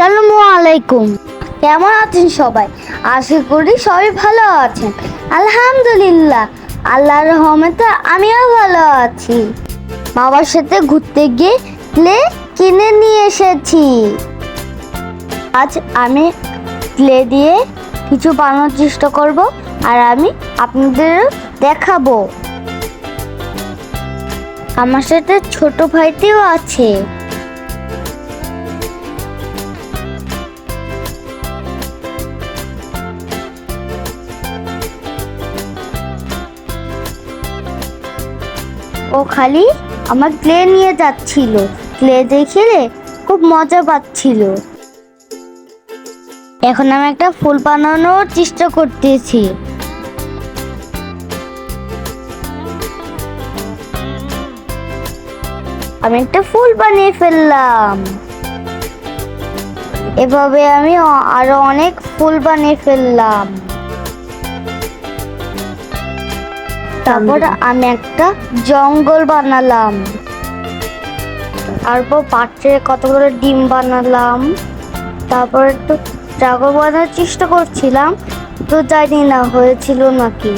আসসালামু আলাইকুম। কেমন আছেন সবাই? আশা করি সবাই ভালো আছেন। আলহামদুলিল্লাহ, আল্লাহর রহমতে আমিও ভালো আছি। বাবার সাথে ঘুরতে গিয়ে প্লে কিনে নিয়ে এসেছি। আজ আমি প্লে দিয়ে কিছু বানানোর চেষ্টা করব আর আমি আপনাদের দেখাবো। আমার সাথে ছোট ভাইটিও আছে। ও খালি আমার ক্লে নিয়ে যাচ্ছিল। ক্লে দেখে খুব মজা পাচ্ছিল। এখন আমি একটা ফুল বানানোর চেষ্টা করতেছি। আমি একটা ফুল বানিয়ে ফেললাম। এভাবে আমি আরও অনেক ফুল বানিয়ে ফেললাম। তারপর আমি একটা জঙ্গল বানালাম। তারপর পাত্রে কতগুলো ডিম বানালাম। তারপর একটু ড্রাগন বানানোর চেষ্টা করছিলাম, তো জানি না, হয়েছিল নাকি।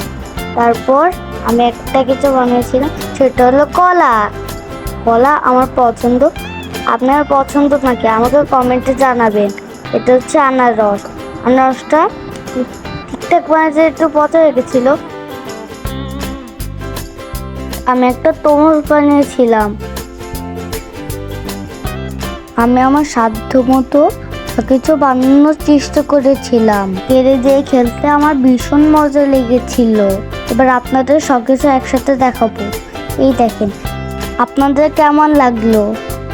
তারপর আমি একটা কিছু বানিয়েছিলাম, সেটা হলো কলা। কলা আমার পছন্দ। আপনার পছন্দ নাকি? আমাকে কমেন্টে জানাবেন। এটা হচ্ছে আনারস। আনারসটা ঠিকঠাক বানাতে একটু পচা হয়ে গেছিল আমি একটা তরমুজ বানিয়েছিলাম। আমি আমার সাধ্য মতো কিছু বানানোর চেষ্টা করেছিলাম। কেড়ে দিয়ে খেলতে আমার ভীষণ মজা লেগেছিল। এবার আপনাদের সব কিছু একসাথে দেখাবো। এই দেখেন, আপনাদের কেমন লাগল?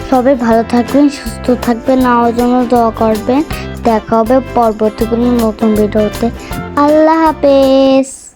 সবাই ভালো থাকবেন, সুস্থ থাকবেন, আমার জন্য দোয়া করবেন। দেখা হবে পরবর্তী কোনো নতুন ভিডিওতে। আল্লাহ হাফেজ।